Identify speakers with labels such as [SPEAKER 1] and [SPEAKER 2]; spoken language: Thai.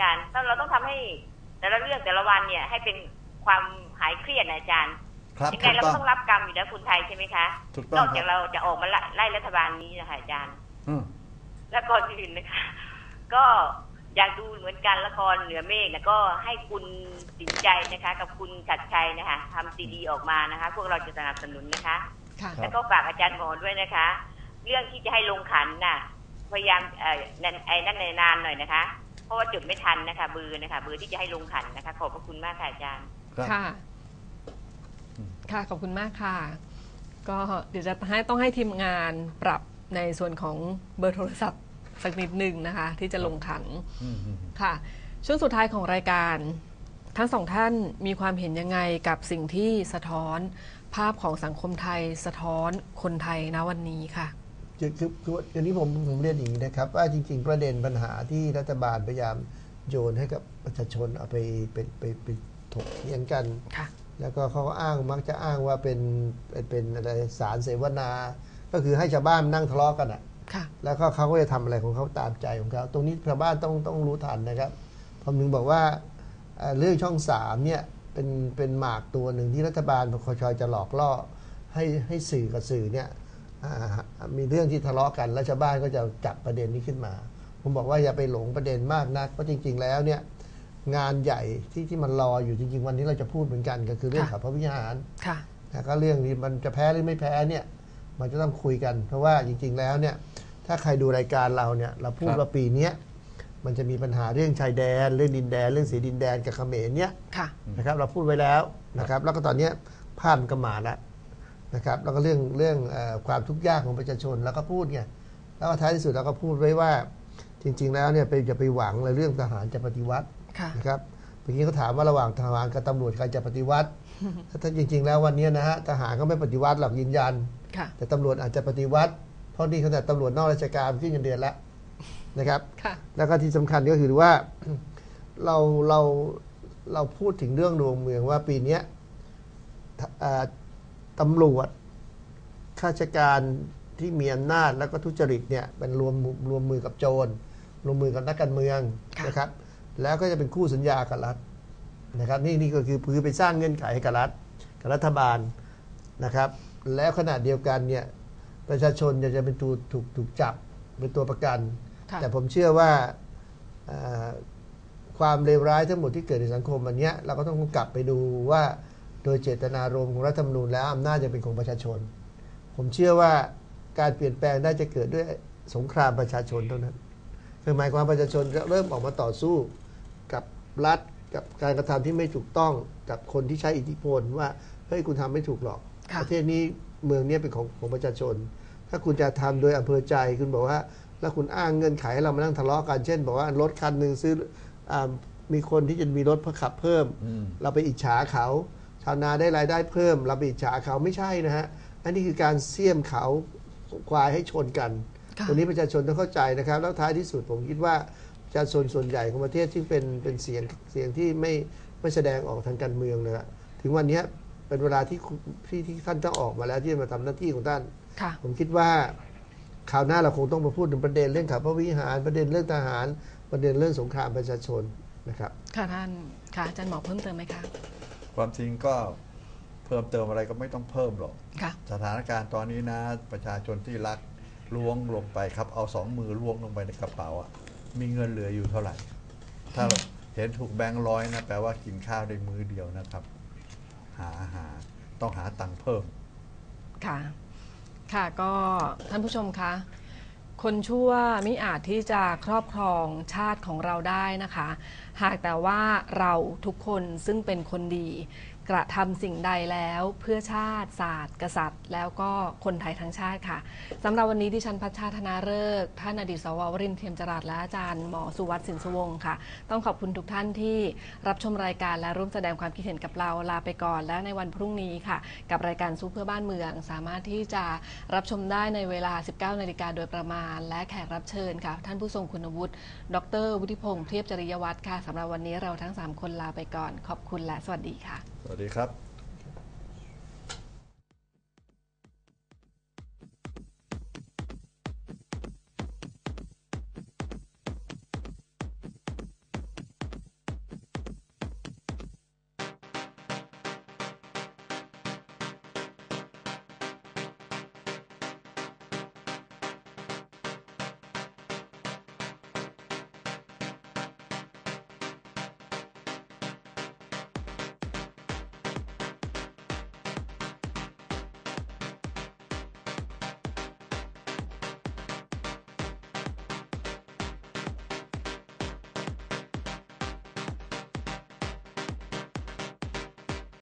[SPEAKER 1] อาจารย์ต้องเราต้องทำให้ แต่ละเรื่องแต่ละวันเนี่ย ให้เป็นความหายเครียดนะอาจารย์
[SPEAKER 2] ครับ
[SPEAKER 1] ยัง
[SPEAKER 2] ถู
[SPEAKER 1] ไง
[SPEAKER 2] ก
[SPEAKER 1] เรา
[SPEAKER 2] ต้
[SPEAKER 1] ก็
[SPEAKER 2] อง
[SPEAKER 1] ต้องรับกรรมอยู่แล้วคุณไทยใช่ไหมคะ
[SPEAKER 2] ถูก
[SPEAKER 1] น
[SPEAKER 2] ต้อ
[SPEAKER 1] องก
[SPEAKER 2] ค
[SPEAKER 1] จา
[SPEAKER 2] รั
[SPEAKER 1] ก
[SPEAKER 2] บ
[SPEAKER 1] เราจะออกมาละไล่รัฐบาลนี้นะคะอาจารย์
[SPEAKER 2] อืม
[SPEAKER 1] และก่อนอื่นนะคะ ก็อยากดูเหมือนกันละครเหนือเมฆนะก็ให้คุณสินใจนะคะ กับคุณชัดชัยนะคะทำซีดีออกมานะคะ พวกเราจะสนับสนุนนะคะ
[SPEAKER 3] ค่ะ
[SPEAKER 2] ครับ
[SPEAKER 1] แล้วก็ฝากอาจารย์หมอด้วยนะคะ เรื่องที่จะให้ลงขันน่ะ พยายามเอ่อนั่นไอ้นั่นในนานหน่อยนะคะเพ ราะว่าจุดไม่ทันนะคะเบอร์นะคะเบอร์ที่จะให้ลงขันนะคะ ขอบพระคุณมากค่ะอาจารย์
[SPEAKER 2] ครับ
[SPEAKER 3] ค่ะ
[SPEAKER 2] อืม
[SPEAKER 3] ค่ะขอบคุณมากค่ะ ก็เดี๋ยวจะให้ต้องให้ทีมงานปรับในส่วนของเบอร์โทรศัพท์สักนิดหนึ่งนะคะ ที่จะลงขัน
[SPEAKER 2] อืมอืม
[SPEAKER 3] ค่ะ ช่วงสุดท้ายของรายการ ทั้งสองท่านมีความเห็นยังไงกับสิ่งที่สะท้อน ภาพของสังคมไทยสะท้อนคนไทยณวันนี้ค่ะ
[SPEAKER 4] คือคือคืออันนี้ผมผมเรียนอย่างนี้นะครับ ว่าจริง ๆ ประเด็นปัญหาที่รัฐบาลพยายามโยนให้กับประชาชนเอาไปเป็นไปไปถกเถียงกัน
[SPEAKER 3] ค่ะ
[SPEAKER 4] แล้วก็เขาก็อ้างมักจะอ้างว่าเป็นเป็นเป็นอะไรสารเสวนา ก็คือให้ชาวบ้านนั่งทะเลาะกันอะ
[SPEAKER 3] ค่ะ
[SPEAKER 4] แล้วก็เขาก็จะทำอะไรของเขาตามใจของเขาตรงนี้ชาวบ้านต้องต้องรู้ทันนะครับผมถึงบอกว่าเอ่อเรื่องช่องสามเนี่ยเป็นเป็นหมากตัวหนึ่งที่รัฐบาลคชจะหลอกล่อให้ให้สื่อกับสื่อเนี่ยอ่า มีเรื่องที่ทะเลาะกันแล้วชาวบ้านก็จะจับประเด็นนี้ขึ้นมา ผมบอกว่าอย่าไปหลงประเด็นมากนักเพราะจริง ๆ แล้วเนี่ยงานใหญ่ที่ที่มันรออยู่จริง ๆ วันนี้เราจะพูดเหมือนกันก็คือเรื่อง
[SPEAKER 3] ค่ะ
[SPEAKER 4] ขับพระวิหาร
[SPEAKER 3] ค่ะ
[SPEAKER 4] นะก็เรื่องนี้มันจะแพ้หรือไม่แพ้เนี่ย มันจะต้องคุยกัน เพราะว่าจริง ๆ แล้วเนี่ย ถ้าใครดูรายการเราเนี่ย เราพูดว่าปีเนี้ยมันจะมีปัญหาเรื่องชายแดน เรื่องดินแดน เรื่องสีดินแดนกับเขมรเนี่ย
[SPEAKER 3] ค่ะ
[SPEAKER 4] นะครับ เราพูดไว้แล้วนะครับ แล้วก็ตอนเนี้ยภาพมันก็มาแล้ว นะครับแล้วก็เรื่องเรื่องเออความทุกข์ยากของประชาชนแล้วก็พูดไงแล้วก็ท้ายที่สุดเราก็พูดไว้ว่าจริง ๆ แล้วเนี่ยไปจะไปหวังเลยเรื่องทหารจะปฏิวัติ
[SPEAKER 3] ค่ะ
[SPEAKER 4] นะครับเมื่อกี้เขาถามว่าระหว่างทหารกับตำรวจใครจะปฏิวัติถ้าจริง ๆ แล้ววันนี้นะฮะทหารก็ไม่ปฏิวัติหรอกยืนยัน
[SPEAKER 3] ค่ะ
[SPEAKER 4] แต่ตำรวจอาจจะปฏิวัติ เพราะนี่ขนาดตำรวจนอกราชการขึ้นเงินเดือนแล้วนะครับ
[SPEAKER 3] ค่ะ
[SPEAKER 4] แล้วก็ที่สำคัญก็คือว่าเราเราเราพูดถึงเรื่องดวงเมืองว่าปีเนี้ยทเอ่อ ตำรวจข้าราชการที่มีอำนาจแล้วก็ทุจริตเนี่ยเป็นรวมรวมมือกับโจรรวมมือกับนักการเมือง
[SPEAKER 3] ค่ะ
[SPEAKER 4] นะครับ แล้วก็จะเป็นคู่สัญญากับรัฐนะครับ นี่นี่ก็คือคือไปสร้างเงื่อนไขให้กับรัฐกับรัฐบาลนะครับ แล้วขณะเดียวกันเนี่ยประชาชนจะจะเป็นตัวถูกถูกจับเป็นตัวประกัน
[SPEAKER 3] ค่ะ
[SPEAKER 4] แต่ผมเชื่อว่าเอ่อความเลวร้ายทั้งหมดที่เกิดในสังคมอันเนี้ยเราก็ต้องกลับไปดูว่า โดยเจตนารมณ์ของรัฐธรรมนูญแล้วอำนาจจะเป็นของประชาชน ผมเชื่อว่าการเปลี่ยนแปลงได้จะเกิดด้วยสงครามประชาชนเท่านั้น คือหมายความว่าประชาชนจะเริ่มออกมาต่อสู้กับรัฐกับการกระทำที่ไม่ถูกต้องกับคนที่ใช้อิทธิพลว่าเฮ้ยคุณทำไม่ถูกหรอก
[SPEAKER 3] ค่ะ
[SPEAKER 4] ประเทศนี้เมืองเนี้เป็นของของประชาชน ถ้าคุณจะทำโดยอำเภอใจคุณบอกว่า แล้วคุณอ้างเงื่อนไขให้เรามานั่งทะเลาะกันเช่น บอกว่ารถคันหนึ่งซื้ออามีคนที่จะมีรถเพื่อขับเพิ่ม
[SPEAKER 2] อืม
[SPEAKER 4] เราไปอิจฉาเขา ชาวนาได้รายได้เพิ่มเราไปอิจฉาเขาไม่ใช่นะฮะ อันนี้คือการเสี่ยมเขาควายให้ชนกัน
[SPEAKER 3] ค่ะ
[SPEAKER 4] ตรงนี้ประชาชนต้องเข้าใจนะครับ แล้วท้ายที่สุดผมคิดว่าประชาชนส่วนใหญ่ของประเทศที่เป็นเป็นเสียงเสียงที่ไม่ไม่แสดงออกทางการเมืองเลยอะถึงวันเนี้ยเป็นเวลาที่คุณที่ที่ท่านต้องออกมาแล้วที่จะมาทำหน้าที่ของท่าน
[SPEAKER 3] ค่ะ
[SPEAKER 4] ผมคิดว่าคราวหน้าเราคงต้องมาพูดถึงประเด็นเรื่องขับพระวิหาร ประเด็นเรื่องทหาร ประเด็นเรื่องสงครามประชาชนนะครับ
[SPEAKER 3] ค่ะท่าน ค่ะอาจารย์หมอเพิ่มเติมไหมคะ
[SPEAKER 2] ความจริงก็เพิ่มเติมอะไรก็ไม่ต้องเพิ่มหรอก
[SPEAKER 3] ค่ะ
[SPEAKER 2] สถานการณ์ตอนนี้นะ ประชาชนที่รักล้วงลงไปครับ เอาสองมือล้วงลงไปในกระเป๋าอะมีเงินเหลืออยู่เท่าไหร่ ถ้าเห็นถูกแบงค์ร้อยนะแปลว่ากินข้าวได้มื้อเดียวนะครับ หาหาต้องหาตังค์เพิ่ม
[SPEAKER 3] ค่ะ ค่ะก็ท่านผู้ชมคะ คนชั่วมิอาจที่จะครอบครองชาติของเราได้นะคะ หากแต่ว่าเราทุกคนซึ่งเป็นคนดี กระทำสิ่งใดแล้วเพื่อชาติศาสตร์ กษัตริย์ แล้วก็คนไทยทั้งชาติค่ะสำหรับวันนี้ดิฉันพัชชาธนาฤกษ์ท่านอดีตสววรินทร์เทียมจรัสและอาจารย์หมอสุวัสดิ์สินสวงค่ะ ต้องขอบคุณทุกท่านที่รับชมรายการและร่วมแสดงความคิดเห็นกับเราลาไปก่อน และในวันพรุ่งนี้ค่ะ กับรายการสู้เพื่อบ้านเมือง สามารถที่จะรับชมได้ในเวลา 19นาฬิกาโดยประมาณ และแขกรับเชิญค่ะ ท่านผู้ทรงคุณวุฒิดร วุฒิพงษ์เทียบจริยวัฒน์ค่ะสำหรับวันนี้เราทั้งสามคนลาไปก่อน ขอบคุณและสวัสดีค่ะ
[SPEAKER 2] ดีครับ